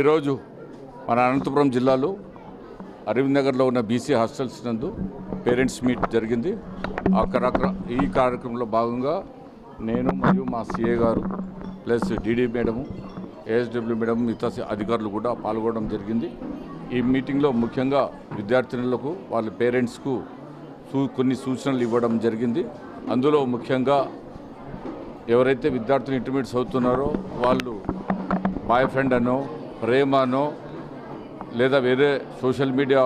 ఈరోజు మన అనంతపురం జిల్లాలో అరవింద్ నగర్లో ఉన్న బీసీ హాస్టల్స్ నందు పేరెంట్స్ మీట్ జరిగింది. ఆ ఈ కార్యక్రమంలో భాగంగా నేను మరియు మా సిఏ గారు plus DD madam ASW madam మిగతా అధికారులు కూడా పాల్గొనడం జరిగింది. ఈ మీటింగ్లో ముఖ్యంగా విద్యార్థినులకు వాళ్ళ పేరెంట్స్కు సూ కొన్ని సూచనలు ఇవ్వడం జరిగింది. అందులో ముఖ్యంగా ఎవరైతే విద్యార్థులు ఇంటర్మీడియట్స్ అవుతున్నారో వాళ్ళు బాయ్ ఫ్రెండ్ అనో ప్రేమ లేదా వేరే సోషల్ మీడియా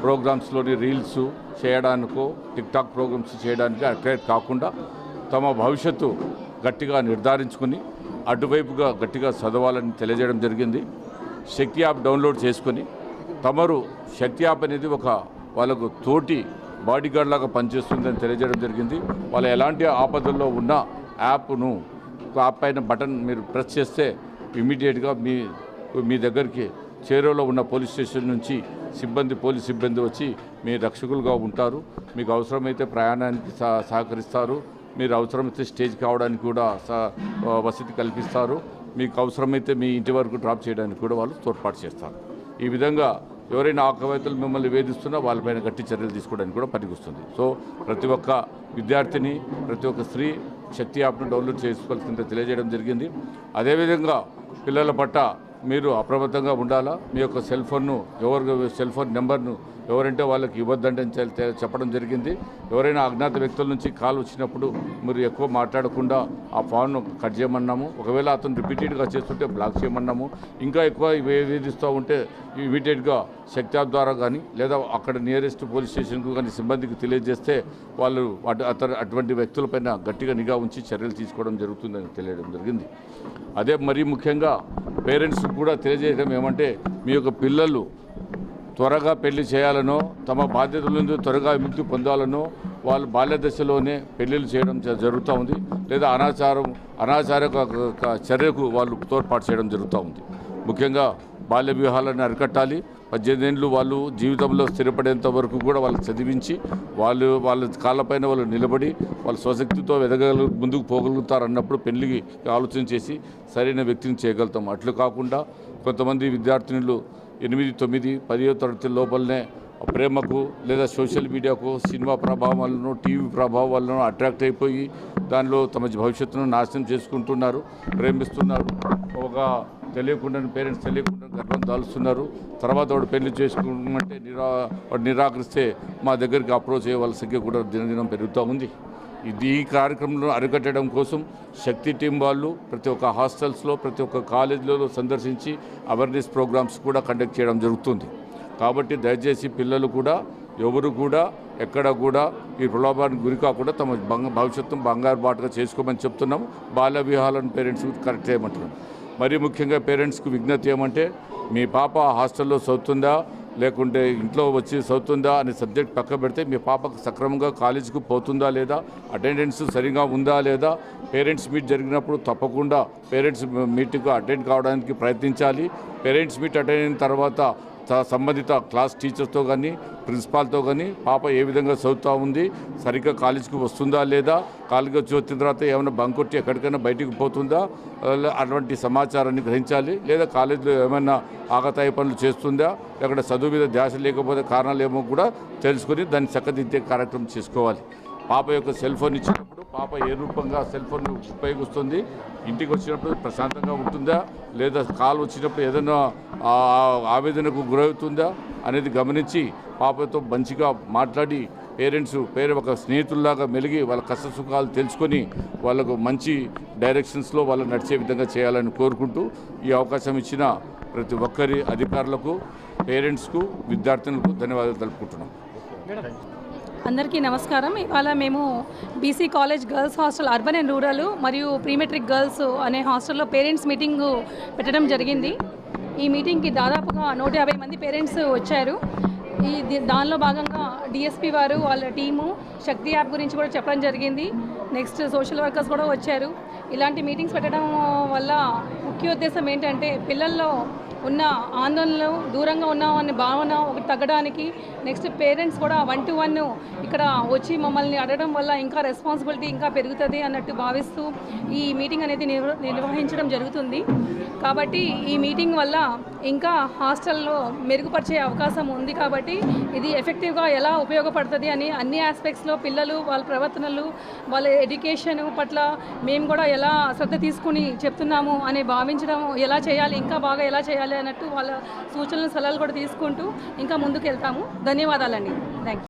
ప్రోగ్రామ్స్లోని రీల్స్ చేయడానికో టిక్టాక్ ప్రోగ్రామ్స్ చేయడానికి అట్రాక్ట్ కాకుండా తమ భవిష్యత్తు గట్టిగా నిర్ధారించుకుని అటువైపుగా గట్టిగా చదవాలని తెలియజేయడం జరిగింది. శక్తి యాప్ డౌన్లోడ్ చేసుకొని తమరు శక్తి యాప్ అనేది ఒక వాళ్ళకు తోటి బాడీగార్డ్ లాగా పనిచేస్తుందని తెలియజేయడం జరిగింది. వాళ్ళు ఎలాంటి ఆపదల్లో ఉన్న యాప్ను యాప్ పైన బటన్ మీరు ప్రెస్ చేస్తే ఇమీడియట్గా మీ మీ దగ్గరికి చేరువలో ఉన్న పోలీస్ స్టేషన్ నుంచి సిబ్బంది పోలీస్ సిబ్బంది వచ్చి మీ రక్షకులుగా ఉంటారు. మీకు అవసరమైతే ప్రయాణానికి సహ సహకరిస్తారు. మీరు అవసరమైతే స్టేజ్ కావడానికి కూడా స- వసతి కల్పిస్తారు. మీకు అవసరమైతే మీ ఇంటి వరకు డ్రాప్ చేయడానికి కూడా వాళ్ళు తోడ్పాటు చేస్తారు. ఈ విధంగా ఎవరైనా ఆకవేతలు మిమ్మల్ని వేధిస్తున్నా వాళ్ళపైన గట్టి చర్యలు తీసుకోవడానికి కూడా పనికొస్తుంది. సో ప్రతి ఒక్క విద్యార్థిని ప్రతి ఒక్క స్త్రీ శక్తి యాప్ను డౌన్లోడ్ చేసుకోవాల్సిందే తెలియజేయడం జరిగింది. అదేవిధంగా పిల్లల పట్ల మీరు అప్రమత్తంగా ఉండాలా? మీ యొక్క సెల్ ఫోన్ను ఎవరు సెల్ ఫోన్ నెంబర్ను ఎవరంటే వాళ్ళకి ఇవ్వద్దంటే చెప్పడం జరిగింది. ఎవరైనా అజ్ఞాత వ్యక్తుల నుంచి కాల్ వచ్చినప్పుడు మీరు ఎక్కువ మాట్లాడకుండా ఆ ఫోన్ను కట్ చేయమన్నాము. ఒకవేళ అతను రిపీటెడ్గా చేస్తుంటే బ్లాక్ చేయమన్నాము. ఇంకా ఎక్కువ వేధిస్తూ ఉంటే ఇమీడియట్గా శక్తి ద్వారా కానీ లేదా అక్కడ నియరెస్ట్ పోలీస్ స్టేషన్కు కానీ సిబ్బందికి తెలియజేస్తే వాళ్ళు అతను అటువంటి వ్యక్తులపైన గట్టిగా నిఘా ఉంచి చర్యలు తీసుకోవడం జరుగుతుందని తెలియడం జరిగింది. అదే మరీ ముఖ్యంగా పేరెంట్స్కి కూడా తెలియజేయడం ఏమంటే మీ యొక్క పిల్లలు త్వరగా పెళ్ళి చేయాలనో తమ బాధ్యతల నుంచి త్వరగా విముక్తి పొందాలనో వాళ్ళు బాల్య దశలోనే పెళ్ళిళ్ళు చేయడం జ- జరుగుతూ ఉంది. లేదా అనాచారం అనాచార చర్యకు వాళ్ళు తోడ్పాటు చేయడం జరుగుతూ ఉంది. ముఖ్యంగా బాల్య వివాహాలను అరికట్టాలి. పద్దెనిమిది ఏళ్ళు వాళ్ళు జీవితంలో స్థిరపడేంత వరకు కూడా వాళ్ళు చదివించి వాళ్ళు వాళ్ళ కాళ్ళపైన వాళ్ళు నిలబడి వాళ్ళ స్వశక్తితో ఎదగల ముందుకు పోగలుగుతారన్నప్పుడు పెళ్ళికి ఆలోచన చేసి సరైన వ్యక్తిని చేయగలుగుతాం. అట్లు కాకుండా కొంతమంది విద్యార్థినులు ఎనిమిది తొమ్మిది పదిహో తరగతి లోపలనే ప్రేమకు లేదా సోషల్ మీడియాకు సినిమా ప్రభావం వలన టీవీ ప్రభావం వలన అట్రాక్ట్ అయిపోయి దానిలో తమ భవిష్యత్తును నాశనం చేసుకుంటున్నారు ప్రేమిస్తున్నారు. ఒక తెలియకుండా పేరెంట్స్ తెలియకుండా గర్భం దాలుస్తున్నారు తర్వాత వాడు పెళ్ళి చేసుకుంటే నిరా వాడు నిరాకరిస్తే మా దగ్గరికి అప్రోచ్ అయ్యే వాళ్ళ సంఖ్య కూడా దినదినం పెరుగుతూ ఉంది. ఇది ఈ కార్యక్రమంలో అరికట్టడం కోసం శక్తి టీం వాళ్ళు ప్రతి ఒక్క హాస్టల్స్లో ప్రతి ఒక్క కాలేజీలలో సందర్శించి అవేర్నెస్ ప్రోగ్రామ్స్ కూడా కండక్ట్ చేయడం జరుగుతుంది. కాబట్టి దయచేసి పిల్లలు కూడా ఎవరు కూడా ఎక్కడ కూడా ఈ ప్రలోభానికి గురి కాకుండా తమ బంగ భవిష్యత్తు బంగారు బాటగా చేసుకోమని చెప్తున్నాం బాల్య వివాహాలను పేరెంట్స్ కరెక్ట్ చేయమంటున్నాం మరీ ముఖ్యంగా పేరెంట్స్కు విజ్ఞప్తి ఏమంటే మీ పాప హాస్టల్లో చదువుతుందా లేకుంటే ఇంట్లో వచ్చి చదువుతుందా అనే సబ్జెక్ట్ పక్క పెడితే మీ పాపకు సక్రమంగా కాలేజీకి పోతుందా లేదా అటెండెన్స్ సరిగా ఉందా లేదా పేరెంట్స్ మీట్ జరిగినప్పుడు తప్పకుండా పేరెంట్స్ మీటింగ్కు అటెండ్ కావడానికి ప్రయత్నించాలి. పేరెంట్స్ మీట్ అటెండ్ అయిన తర్వాత సంబంధిత క్లాస్ టీచర్తో కానీ ప్రిన్సిపాల్తో కానీ పాప ఏ విధంగా చదువుతూ ఉంది సరిగ్గా కాలేజీకి వస్తుందా లేదా కాలేజీకి వచ్చి వచ్చిన తర్వాత ఏమైనా బంక్ కొట్టి ఎక్కడికైనా బయటికి పోతుందా అటువంటి సమాచారాన్ని గ్రహించాలి లేదా కాలేజీలో ఏమైనా ఆగతాయి పనులు చేస్తుందా ఎక్కడ చదువు మీద ధ్యాస లేకపోతే కారణాలు ఏమో కూడా తెలుసుకొని దాన్ని చక్కదిద్దే కార్యక్రమం చేసుకోవాలి. పాప యొక్క సెల్ ఫోన్ ఇచ్చినప్పుడు పాప ఏ రూపంగా సెల్ ఫోన్ ఉపయోగిస్తుంది? ఇంటికి వచ్చినప్పుడు ప్రశాంతంగా ఉంటుందా? లేదా కాల్ వచ్చినప్పుడు ఏదైనా ఆవేదనకు గురవుతుందా? అనేది గమనించి పాపతో మంచిగా మాట్లాడి పేరెంట్స్ పేరు ఒక స్నేహితుల్లాగా మెలిగి వాళ్ళ కష్ట సుఖాలు తెలుసుకొని వాళ్ళకు మంచి డైరెక్షన్స్లో వాళ్ళు నడిచే విధంగా చేయాలని కోరుకుంటూ ఈ అవకాశం ఇచ్చిన ప్రతి ఒక్కరి అధికారులకు పేరెంట్స్కు విద్యార్థులకు ధన్యవాదాలు తెలుపుకుంటున్నాం. అందరికీ నమస్కారం. ఇవాళ మేము BC college girls hostel urban and rural మరియు ప్రీమెట్రిక్ గర్ల్స్ అనే హాస్టల్లో పేరెంట్స్ మీటింగ్ పెట్టడం జరిగింది. ఈ మీటింగ్కి దాదాపుగా నూట యాభై మంది పేరెంట్స్ వచ్చారు. ఈ దానిలో భాగంగా డిఎస్పీ వారు వాళ్ళ టీము శక్తి యాప్ గురించి కూడా చెప్పడం జరిగింది. నెక్స్ట్ సోషల్ వర్కర్స్ కూడా వచ్చారు. ఇలాంటి మీటింగ్స్ పెట్టడం వల్ల ముఖ్య ఉద్దేశం ఏంటంటే పిల్లల్లో ఉన్న ఆందోళనలు దూరంగా ఉన్నామనే భావన ఒకటి తగ్గడానికి నెక్స్ట్ పేరెంట్స్ కూడా వన్ టు వన్ ఇక్కడ వచ్చి మమ్మల్ని అడగడం వల్ల ఇంకా రెస్పాన్సిబిలిటీ ఇంకా పెరుగుతుంది అన్నట్టు భావిస్తూ ఈ మీటింగ్ అనేది నిర్వహించడం జరుగుతుంది. కాబట్టి ఈ మీటింగ్ వల్ల ఇంకా హాస్టల్లో మెరుగుపరిచే అవకాశం ఉంది కాబట్టి ఇది ఎఫెక్టివ్గా ఎలా ఉపయోగపడుతుంది అని అన్ని ఆస్పెక్ట్స్లో పిల్లలు వాళ్ళ ప్రవర్తనలు వాళ్ళ ఎడ్యుకేషన్ పట్ల మేము కూడా ఎలా శ్రద్ధ తీసుకుని చెప్తున్నాము అని భావించడం ఎలా చేయాలి ఇంకా బాగా ఎలా చేయాలి అన్నట్టు వాళ్ళ సూచనలు సలహాలు కూడా తీసుకుంటూ ఇంకా ముందుకు వెళ్తాము. ధన్యవాదాలండి. Thank you